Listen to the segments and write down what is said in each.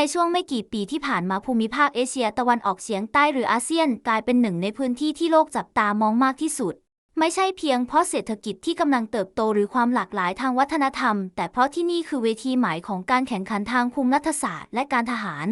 ในช่วงไม่กี่ปีที่ผ่านมาภูมิภาคเอเชียตะวันออกเฉียงใต้หรืออาเซียนกลายเป็นหนึ่งในพื้นที่ที่โลกจับตามองมากที่สุด ไม่ใช่เพียงเพราะเศรษฐกิจที่กำลังเติบโตหรือความหลากหลายทางวัฒนธรรม แต่เพราะที่นี่คือเวทีหมายของการแข่งขันทางภูมิรัฐศาสตร์และการทหาร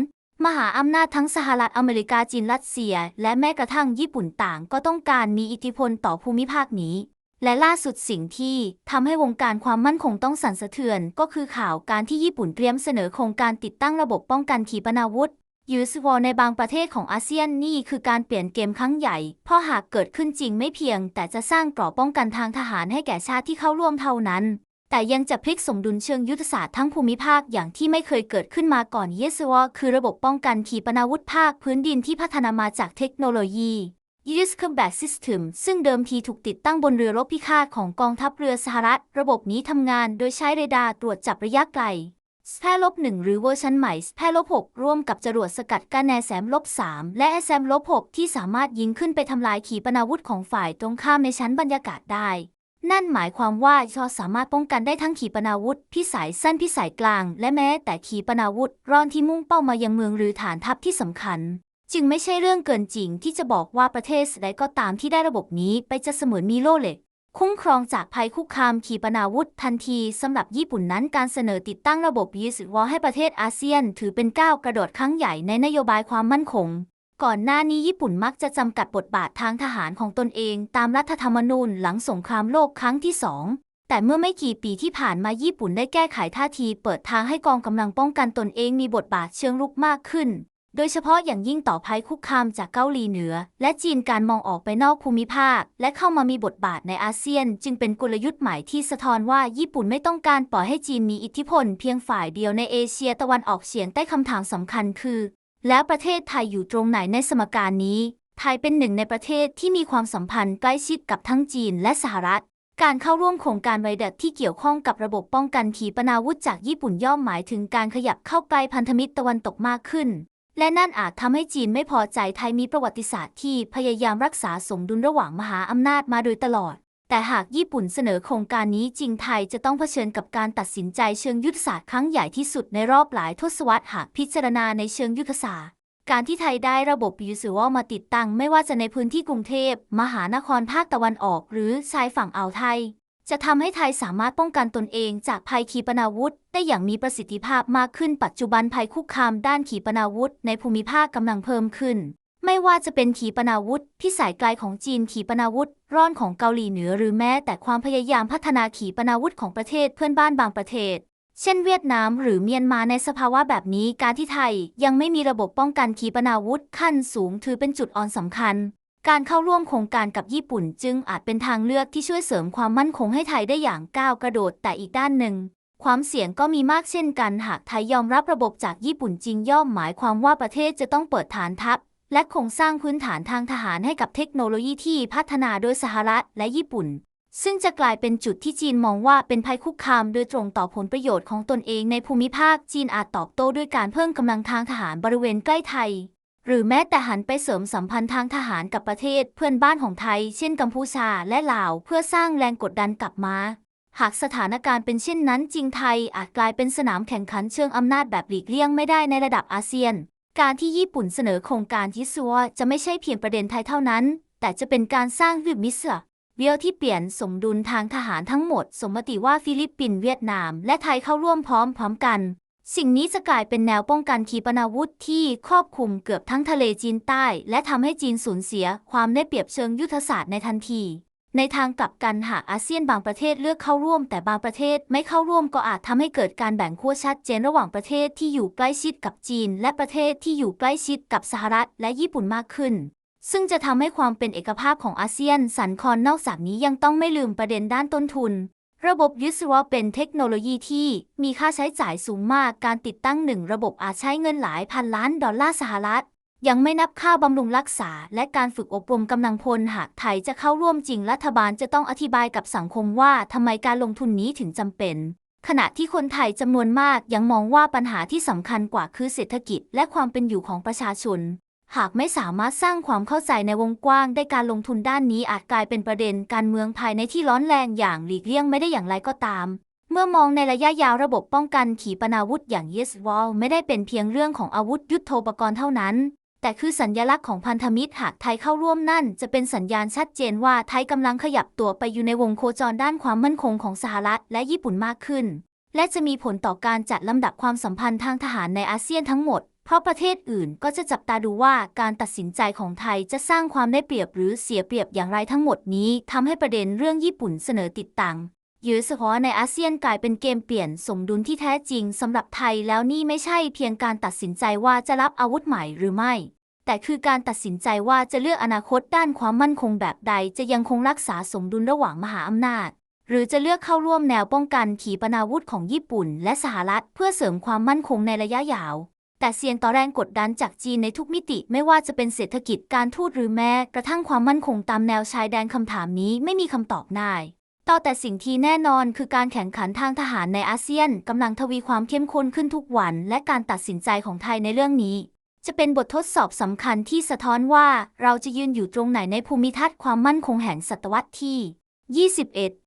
มหาอำนาจทั้งสหรัฐอเมริกาจีนรัสเซีย และแม้กระทั่งญี่ปุ่นต่าง ก็ต้องการมีอิทธิพลต่อภูมิภาคนี้ และล่าสุดสิ่งที่ทำให้วงการความมั่นคงต้องสั่นสะเทือน ก็คือข่าวการที่ญี่ปุ่นเตรียมเสนอโครงการติดตั้งระบบป้องกันขีปนาวุธยูสวอในบางประเทศของอาเซียนนี่คือการเปลี่ยนเกมครั้งใหญ่ เพราะหากเกิดขึ้นจริงไม่เพียง แต่จะสร้างกรอบป้องกันทางทหารให้แก่ชาติที่เข้าร่วมเท่านั้น แต่ยังจะพลิกสมดุลเชิงยุทธศาสตร์ทั้งภูมิภาคอย่างที่ไม่เคยเกิดขึ้นมาก่อนเยสวอคือระบบป้องกันขีปนาวุธภาคพื้นดินที่พัฒนามาจากเทคโนโลยี US Combat System ซึ่งเดิมทีถูกติดตั้งบนเรือรบพิฆาตของกองทัพเรือสหรัฐ ระบบนี้ทำงานโดยใช้เรดาร์ตรวจจับระยะไกลสแพลบหนึ่งหรือเวอร์ชันใหม่สแพลบหกร่วมกับจรวดสกัดกั้นแนแซมลบสามและแซมลบหกที่สามารถยิงขึ้นไปทำลายขีปนาวุธของฝ่ายตรงข้ามในชั้นบรรยากาศได้ นั่นหมายความว่าชอสามารถป้องกันได้ทั้งขีปนาวุธ พิสัยสั้นพิสัยกลาง และแม้แต่ขีปนาวุธร่อนที่มุ่งเป้ามายังเมืองหรือฐานทัพที่สำคัญ จึงไม่ใช่เรื่องเกินจริงที่จะบอกว่าประเทศใดก็ตามที่ได้ระบบนี้ไปจะเสมือนมีโล่เหล็ก คุ้มครองจากภัยคุกคามขีปนาวุธทันทีสำหรับญี่ปุ่นนั้นการเสนอติดตั้งระบบยูสวอให้ประเทศอาเซียน ถือเป็นก้าวกระโดดครั้งใหญ่ในนโยบายความมั่นคง ก่อนหน้านี้ญี่ปุ่นมักจะจำกัดบทบาททางทหารของตนเองตามรัฐธรรมนูญหลังสงครามโลกครั้งที่สองแต่เมื่อไม่กี่ปีที่ผ่านมาญี่ปุ่นได้แก้ไขท่าที เปิดทางให้กองกำลังป้องกันตนเองมีบทบาทเชิงรุกมากขึ้น โดยเฉพาะอย่างยิ่งต่อภัยคุกคามจากเกาหลีเหนือ และจีนการมองออกไปนอกภูมิภาค และเข้ามามีบทบาทในอาเซียน จึงเป็นกลยุทธ์ใหม่ที่สะท้อนว่าญี่ปุ่นไม่ต้องการปล่อยให้จีนมีอิทธิพลเพียงฝ่ายเดียวในเอเชียตะวันออกเฉียงใต้คำถามสำคัญคือ แล้วประเทศไทยอยู่ตรงไหนในสมการนี้ ไทยเป็นหนึ่งในประเทศที่มีความสัมพันธ์ใกล้ชิดกับทั้งจีนและสหรัฐการเข้าร่วมโครงการไวเดัดที่เกี่ยวข้องกับระบบป้องกันขีปนาวุธจากญี่ปุ่นย่อมหมายถึงการขยับเข้าใกล้พันธมิตรตะวันตกมากขึ้น และนั่นอาจทำให้จีนไม่พอใจไทยมีประวัติศาสตร์ที่พยายามรักษาสมดุลระหว่างมหาอำนาจมาโดยตลอด แต่หากญี่ปุ่นเสนอโครงการนี้จริงไทยจะต้องเผชิญกับการตัดสินใจเชิงยุทธศาสตร์ครั้งใหญ่ที่สุดในรอบหลายทศวรรษหากพิจารณาในเชิงยุทธศาสตร์ การที่ไทยได้ระบบยูซูวอมาติดตั้งไม่ว่าจะในพื้นที่กรุงเทพ มหานครภาคตะวันออก หรือชายฝั่งอ่าวไทย จะทำให้ไทยสามารถป้องกันตนเองจากภัยขีปนาวุธ ได้อย่างมีประสิทธิภาพมากขึ้นปัจจุบันภัยคุกคามด้านขีปนาวุธ ในภูมิภาคกำลังเพิ่มขึ้น ไม่ว่าจะเป็นขีปนาวุธพิสัยไกลของจีนขีปนาวุธ ร่อนของเกาหลีเหนือหรือแม้แต่ความพยายามพัฒนาขีปนาวุธของประเทศเพื่อนบ้านบางประเทศ เช่นเวียดนามหรือเมียนมาในสภาวะแบบนี้การที่ไทยยังไม่มีระบบป้องกันขีปนาวุธขั้นสูงถือเป็นจุดอ่อนสำคัญ การเข้าร่วมโครงการกับญี่ปุ่นจึงอาจเป็นทางเลือกที่ช่วยเสริมความมั่นคงให้ไทยได้อย่างก้าวกระโดดแต่อีกด้านหนึ่ง ความเสี่ยงก็มีมากเช่นกัน หากไทยยอมรับระบบจากญี่ปุ่นจริงย่อมหมายความว่าประเทศจะต้องเปิดฐานทัพ และโครงสร้างพื้นฐานทางทหารให้กับเทคโนโลยีที่พัฒนาโดยสหรัฐและญี่ปุ่น ซึ่งจะกลายเป็นจุดที่จีนมองว่าเป็นภัยคุกคาม โดยตรงต่อผลประโยชน์ของตนเองในภูมิภาคจีนอาจตอบโต้ด้วยการเพิ่มกำลังทางทหารบริเวณใกล้ไทย หรือแม้แต่หันไปเสริมสัมพันธ์ทางทหารกับประเทศเพื่อนบ้านของไทย เช่นกัมพูชาและลาวเพื่อสร้างแรงกดดันกลับมา หากสถานการณ์เป็นเช่นนั้นจริงไทยอาจกลายเป็นสนามแข่งขันเชิงอำนาจแบบหลีกเลี่ยงไม่ได้ในระดับอาเซียน การที่ญี่ปุ่นเสนอโครงการยิซัวจะไม่ใช่เพียงประเด็นไทยเท่านั้น แต่จะเป็นการสร้างวิบมิสเบียวที่เปลี่ยนสมดุลทางทหารทั้งหมด สมมติว่าฟิลิปปินส์เวียดนาม และไทยเข้าร่วมพร้อมๆกัน สิ่งนี้จะกลายเป็นแนวป้องกันขีปนาวุธที่ครอบคลุมเกือบทั้งทะเลจีนใต้ และทำให้จีนสูญเสียความได้เปรียบเชิงยุทธศาสตร์ในทันที ในทางกลับกันหากอาเซียนบางประเทศเลือกเข้าร่วม แต่บางประเทศไม่เข้าร่วมก็อาจทำให้เกิดการแบ่งขั้วชัดเจนระหว่างประเทศที่อยู่ใกล้ชิดกับจีน และประเทศที่อยู่ใกล้ชิดกับสหรัฐและญี่ปุ่นมากขึ้นซึ่งจะทำให้ความเป็นเอกภาพของอาเซียน สั่นคลอนนอกจากนี้ยังต้องไม่ลืมประเด็นด้านต้นทุน ระบบยุสวอเป็นเทคโนโลยีที่มีค่าใช้จ่ายสูงมาก การติดตั้งหนึ่งระบบอาจใช้เงินหลายพันล้านดอลลาร์สหรัฐ ยังไม่นับค่าบำรุงรักษา และการฝึกอบรมกำลังพลหากไทยจะเข้าร่วมจริงรัฐบาลจะต้องอธิบายกับสังคมว่าทำไมการลงทุนนี้ถึงจำเป็น ขณะที่คนไทยจำนวนมากยังมองว่าปัญหาที่สำคัญกว่าคือเศรษฐกิจ และความเป็นอยู่ของประชาชน หากไม่สามารถสร้างความเข้าใจในวงกว้างได้การลงทุนด้านนี้อาจกลายเป็นประเด็นการเมืองภายในที่ร้อนแรงอย่างหลีกเลี่ยงไม่ได้อย่างไรก็ตาม เมื่อมองในระยะยาวระบบป้องกันขีปนาวุธอย่าง Yes Wall ไม่ได้เป็นเพียงเรื่องของอาวุธยุทโธปกรณ์เท่านั้น แต่คือสัญญลักษณ์ของพันธมิตรหากไทยเข้าร่วมนั่น จะเป็นสัญญาณชัดเจนว่าไทยกำลังขยับตัวไปอยู่ในวงโคจรด้านความมั่นคงของสหรัฐและญี่ปุ่นมากขึ้น และจะมีผลต่อการจัดลำดับความสัมพันธ์ทางทหารในอาเซียนทั้งหมด เพราะประเทศอื่นก็จะจับตาดูว่าการตัดสินใจของไทยจะสร้างความได้เปรียบหรือเสียเปรียบอย่างไรทั้งหมดนี้ทำให้ประเด็นเรื่องญี่ปุ่นเสนอติดตังยือเฉพาะในอาเซียนกลายเป็นเกมเปลี่ยนสมดุลที่แท้จริงสำหรับไทยแล้วนี่ไม่ใช่เพียงการตัดสินใจว่าจะรับอาวุธใหม่หรือไม่ แต่คือการตัดสินใจว่าจะเลือกอนาคตด้านความมั่นคงแบบใด จะยังคงรักษาสมดุลระหว่างมหาอำนาจ หรือจะเลือกเข้าร่วมแนวป้องกันขีปนาวุธของญี่ปุ่น และสหรัฐเพื่อเสริมความมั่นคงในระยะยาว แต่เสี่ยงต่อแรงกดดันจากจีนในทุกมิติไม่ว่าจะเป็นเศรษฐกิจการทูตหรือแม้กระทั่งความมั่นคงตามแนวชายแดนคำถามนี้ไม่มีคำตอบได้ต่อแต่สิ่งที่แน่นอนคือการแข่งขันทางทหารในอาเซียนกำลังทวีความเข้มข้นขึ้นทุกวัน และการตัดสินใจของไทยในเรื่องนี้ จะเป็นบททดสอบสำคัญที่สะท้อนว่าเราจะยืนอยู่ตรงไหนในภูมิทัศน์ความมั่นคงแห่งศตวรรษที่ 21